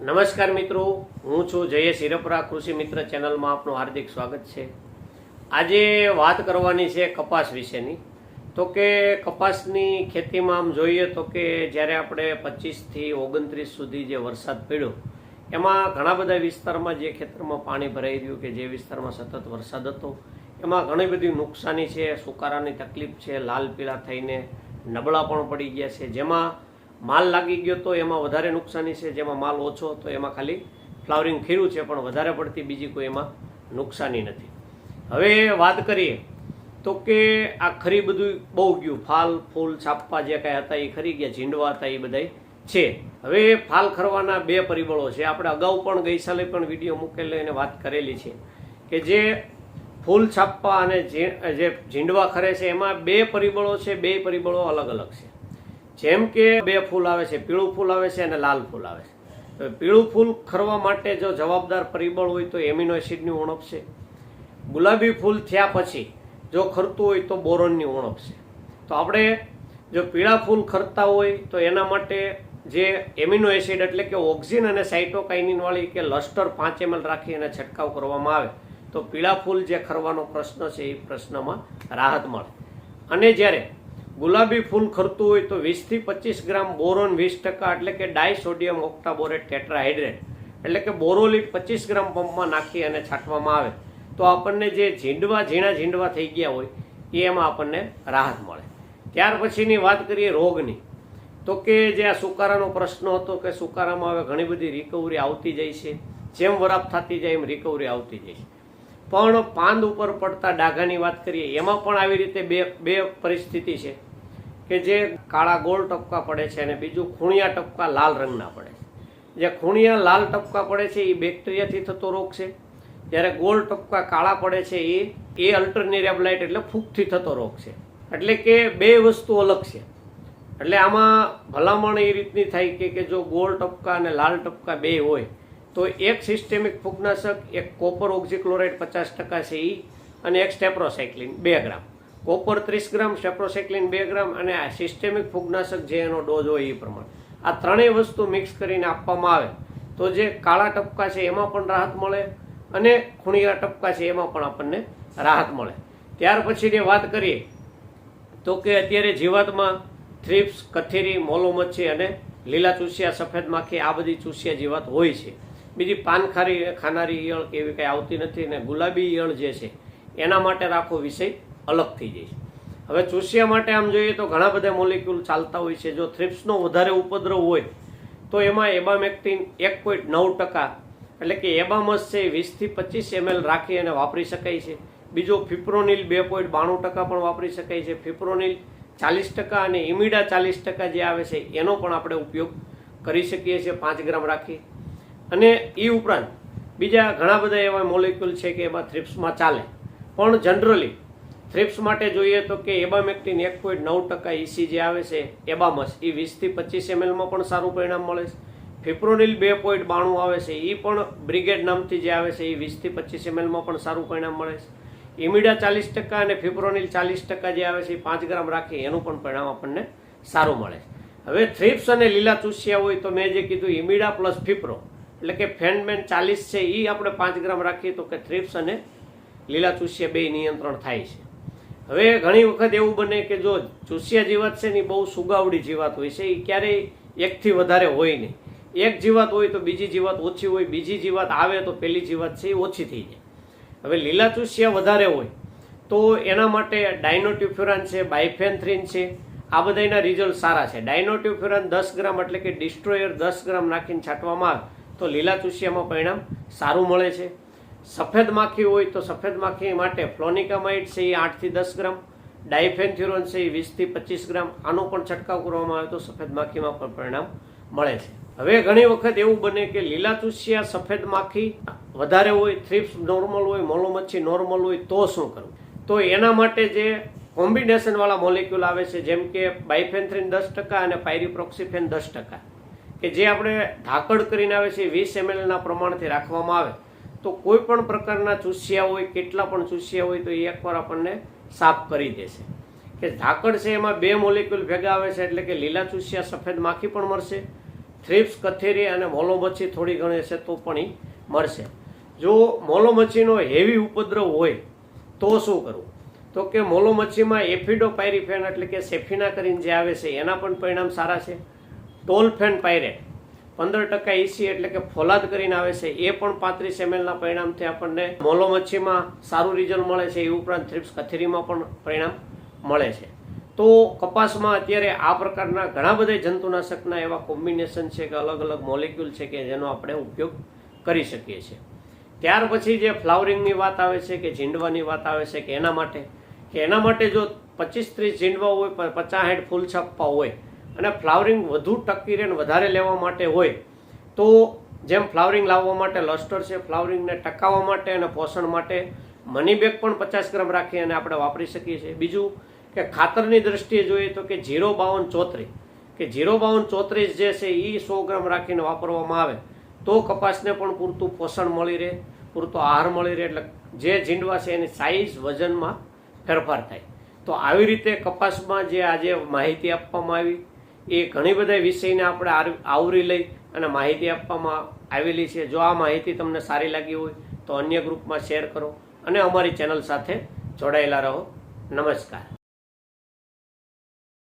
નમસ્કાર મિત્રો, હું છું જયેશ હિરપરા કૃષિ મિત્ર ચેનલમાં આપનું હાર્દિક સ્વાગત છે. આજે વાત કરવાની છે કપાસ વિશેની. તો કે કપાસની ખેતીમાં આમ જોઈએ તો કે જ્યારે આપણે પચીસથી ઓગણત્રીસ સુધી જે વરસાદ પડ્યો, એમાં ઘણા બધા વિસ્તારમાં જે ખેતરમાં પાણી ભરાઈ રહ્યું કે જે વિસ્તારમાં સતત વરસાદ હતો, એમાં ઘણી બધી નુકસાની છે, સુકારાની તકલીફ છે, લાલ પીળા થઈને નબળા પણ પડી ગયા છે. જેમાં માલ લાગી ગયો તો એમાં વધારે નુકસાની છે, જેમાં માલ ઓછો તો એમાં ખાલી ફ્લાવરિંગ ખીરું છે, પણ વધારે પડતી બીજી કોઈ એમાં નુકસાની નથી. હવે વાત કરીએ તો કે આ ખરી બધું બહુ ગયું. ફાલ, ફૂલ, છાપવા જે કાંઈ હતા એ ખરી ગયા, ઝીંડવા હતા એ બધા છે. હવે ફાલ ખરવાના બે પરિબળો છે. આપણે અગાઉ પણ ગઈ સાલે પણ વીડિયો મૂકેલો, એને વાત કરેલી છે કે જે ફૂલ, છાપવા અને જે ઝીંડવા ખરે છે, એમાં બે પરિબળો છે, બે પરિબળો અલગ અલગ છે. જેમ કે બે ફૂલ આવે છે, પીળું ફૂલ આવે છે અને લાલ ફૂલ આવે છે. પીળું ફૂલ ખરવા માટે જો જવાબદાર પરિબળ હોય તો એમિનો એસિડની ઉણપ છે. ગુલાબી ફૂલ થયા પછી જો ખરતું હોય તો બોરોનની ઉણપ છે. તો આપણે જો પીળા ફૂલ ખરતા હોય તો એના માટે જે એમિનો એસિડ એટલે કે ઓક્સિન અને સાઇટોકાઇનિનવાળી કે લસ્ટર પાંચ એમએલ રાખી અને છંટકાવ કરવામાં આવે, તો પીળા ફૂલ જે ખરવાનો પ્રશ્ન છે એ પ્રશ્નમાં રાહત મળે. અને જ્યારે ગુલાબી ફૂલ ખરતું હોય તો વીસથી પચીસ ગ્રામ બોરોન વીસ ટકા એટલે કે ડાયસોડિયમ ઓક્ટાબોરેટ ટેટ્રાહાઇડ્રેટ એટલે કે બોરોલિક પચીસ ગ્રામ પંપમાં નાખી અને છાંટવામાં આવે. તો આપણને જે ઝીંડવા ઝીણા ઝીંડવા થઈ ગયા હોય એ એમાં આપણને રાહત મળે. ત્યાર પછીની વાત કરીએ રોગની. તો કે જે આ સુકારાનો પ્રશ્ન હતો કે સુકારામાં હવે ઘણી બધી રિકવરી આવતી જાય છે, જેમ વરાપ થતી જાય એમ રિકવરી આવતી જાય છે. પણ પાંદ ઉપર પડતા ડાઘાની વાત કરીએ, એમાં પણ આવી રીતે બે બે પરિસ્થિતિ છે. કે જે કાળા ગોળ ટપકા પડે છે અને બીજું ખૂણિયા ટપકા લાલ રંગના પડે છે. જે ખૂણિયા લાલ ટપકા પડે છે એ બેક્ટેરિયાથી થતો રોગ છે. જ્યારે ગોળ ટપકા કાળા પડે છે એ એ અલ્ટરનેરિયાબ્લાઇટ એટલે ફૂગથી થતો રોગ છે. એટલે કે બે વસ્તુ અલગ છે. એટલે આમાં ભલામણ એ રીતની થાય કે કે જો ગોળ ટપકા અને લાલ ટપકા બે હોય, તો એક સિસ્ટેમિક ફૂગનાશક, એક કોપર ઓક્ઝીક્લોરાઇડ પચાસ ટકા છે એ અને એક સ્ટેપ્રોસાયક્લિન બે ગ્રામ. કોપર ત્રીસ ગ્રામ, સેપ્રોસેક્લિન બે ગ્રામ અને આ સિસ્ટેમિક ફૂગનાશક જે એનો ડોઝ હોય એ પ્રમાણે. આ ત્રણેય વસ્તુ મિક્સ કરીને આપવામાં આવે. તો જે કાળા ટપકા છે એમાં પણ રાહત મળે અને ખૂણિયા ટપકા છે એમાં પણ આપણને રાહત મળે. ત્યાર પછીની વાત કરીએ તો કે અત્યારે જીવાતમાં થ્રિપ્સ, કથેરી મોલો મચ્છી અને લીલા ચૂસિયા સફેદ માખી આ બધી ચૂસિયા જીવાત હોય છે. બીજી પાનખારી, ખાનારી ઈયળ કે એવી કંઈ આવતી નથી ને ગુલાબી ઈયળ જે છે એના માટે રાખો વિષય અલગ થઈ જાય છે. હવે ચુસિયા માટે આમ જોઈએ તો ઘણા બધા મોલિક્યુલ ચાલતા હોય છે. જો થ્રિપ્સનો વધારે ઉપદ્રવ હોય, તો એમાં એબામેક્ટિન એક પોઈન્ટ નવ ટકા એટલે કે એબામસ છે વીસથી પચીસ એમએલ રાખી અને વાપરી શકાય છે. બીજો ફિપ્રોનિલ બે પોઈન્ટ બાણું ટકા પણ વાપરી શકાય છે. ફિપ્રોનિલ ચાલીસ ટકા અને ઇમિડા ચાલીસ ટકા જે આવે છે, એનો પણ આપણે ઉપયોગ કરી શકીએ છીએ પાંચ ગ્રામ રાખી. અને એ ઉપરાંત બીજા ઘણા બધા એવા મોલિક્યુલ છે કે એમાં થ્રિપ્સમાં ચાલે. પણ જનરલી થ્રિપ્સ માટે જોઈએ તો કે એબામેક્ટિન એક પોઈન્ટ નવ ટકા ઇસી જે આવે છે, એબામસ. એ વીસથી પચીસ એમએલમાં પણ સારું પરિણામ મળે છે. ફિપ્રોનિલ બે પોઈન્ટ બાણું આવે છે એ પણ બ્રિગેડ નામથી જે આવે છે એ વીસથી પચીસ એમએલમાં પણ સારું પરિણામ મળે છે. ઇમિડા ચાલીસ ટકા અને ફિપ્રોનિલ ચાલીસ ટકા જે આવે છે એ પાંચ ગ્રામ રાખી એનું પણ પરિણામ આપણને સારું મળે છે. હવે થ્રિપ્સ અને લીલા ચૂસિયા હોય તો મેં જે કીધું ઇમિડા પ્લસ ફિપ્રો. એટલે કે ફેનમેન ચાલીસ છે એ આપણે પાંચ ગ્રામ રાખીએ તો કે થ્રિપ્સ અને લીલા ચૂસિયા બે નિયંત્રણ થાય છે. હવે ઘણી વખત એવું બને કે જો ચૂસિયા જીવાત છે ને બહુ સુગાવડી જીવાત હોય છે એ ક્યારેય એકથી વધારે હોય નહીં. એક જીવાત હોય તો બીજી જીવાત ઓછી હોય, બીજી જીવાત આવે તો પહેલી જીવાત છે એ ઓછી થઈ જાય. હવે લીલા ચૂસિયા વધારે હોય તો એના માટે ડાયનોટ્યુફ્યુરાન છે, બાયફેન્થ્રીન છે, આ બધાના રિઝલ્ટ સારા છે. ડાયનોટ્યુફ્યુરાન દસ ગ્રામ એટલે કે ડિસ્ટ્રોયર દસ ગ્રામ નાખીને છાંટવામાં આવે તો લીલા ચૂસિયામાં પરિણામ સારું મળે છે. સફેદ માખી હોય તો સફેદ માખી માટે ફ્લોનિકામાઇડ છે એ આઠથી દસ ગ્રામ ડાયફેન્થ્યુરોન છે એ વીસથી પચીસ ગ્રામ, આનો પણ છંટકાવ કરવામાં આવે તો સફેદ માખીમાં પણ પરિણામ મળે છે. હવે ઘણી વખત એવું બને કે લીલા તુસિયા સફેદ માખી વધારે હોય, થ્રિપ્સ નોર્મલ હોય, મોલોમચ્છી નોર્મલ હોય, તો શું કરવું? તો એના માટે જે કોમ્બિનેશનવાળા વાળા મોલિક્યુલ આવે છે, જેમ કે બાયફેન્થ્રીન દસ ટકા અને પાયરીપ્રોક્સિફેન દસ ટકા, કે જે આપણે ધાકડ કરીને આવે છે વીસ એમએલના પ્રમાણથી રાખવામાં આવે તો કોઈ પણ પ્રકારના ચૂસ્યા હોય, કેટલા પણ ચૂસ્યા હોય તો એ એકવાર આપણને સાફ કરી દેશે. કે ધાકડ છે એમાં બે મોલિક્યુલ ભેગા આવે છે એટલે કે લીલા ચૂસ્યા સફેદ માખી પણ મળશે થ્રિપ્સ કથેરી અને મોલો મચ્છી થોડી ઘણી છે તો પણ એ મળશે. જો મોલો મચ્છીનો હેવી ઉપદ્રવ હોય, તો શું કરવું? તો કે મોલો મચ્છીમાં એફિડો પાયરીફેન એટલે કે સેફિના કરીને જે આવે છે, એના પણ પરિણામ સારા છે. Tolfenpyrad. પંદર ટકા ઈસી એટલે કે ફોલાદ કરીને આવે છે, એ પણ પાંત્રીસ એમએલના પરિણામથી આપણને મોલો મચ્છીમાં સારું રિઝલ્ટ મળે છે, એ ઉપરાંત થ્રિપ્સ કથેરીમાં પણ પરિણામ મળે છે. તો કપાસમાં અત્યારે આ પ્રકારના ઘણા બધા જંતુનાશકના એવા કોમ્બિનેશન છે કે અલગ અલગ મોલિક્યુલ છે કે જેનો આપણે ઉપયોગ કરી શકીએ છીએ. ત્યાર પછી જે ફ્લાવરિંગની વાત આવે છે કે ઝીંડવાની વાત આવે છે કે એના માટે, કે એના માટે જો પચીસ ત્રીસ ઝીંડવા હોય, પચાસ હેઠ ફૂલ છાપવા હોય અને ફ્લાવરિંગ વધુ ટકી રહે વધારે લેવા માટે હોય, તો જેમ ફ્લાવરિંગ લાવવા માટે લસ્ટર છે, ફ્લાવરિંગને ટકાવવા માટે અને પોષણ માટે મની બેગ પણ પચાસ ગ્રામ રાખી અને આપણે વાપરી શકીએ છીએ. બીજું કે ખાતરની દ્રષ્ટિએ જોઈએ તો કે જીરો બાવન ચોત્રીસ, કે જીરો બાવન ચોત્રીસ જે છે એ સો ગ્રામ રાખીને વાપરવામાં આવે, તો કપાસને પણ પૂરતું પોષણ મળી રહે, પૂરતો આહાર મળી રહે, એટલે જે ઝીંડવા છે એની સાઇઝ વજનમાં ફેરફાર થાય. તો આવી રીતે કપાસમાં જે આજે માહિતી આપવામાં આવી એ ઘણી બધા વિષયને આપણે આવરી લઈ અને માહિતી આપવામાં આવેલી છે. જો આ માહિતી તમને સારી લાગી હોય તો અન્ય ગ્રુપમાં શેર કરો અને અમારી ચેનલ સાથે જોડાયેલા રહો. નમસ્કાર.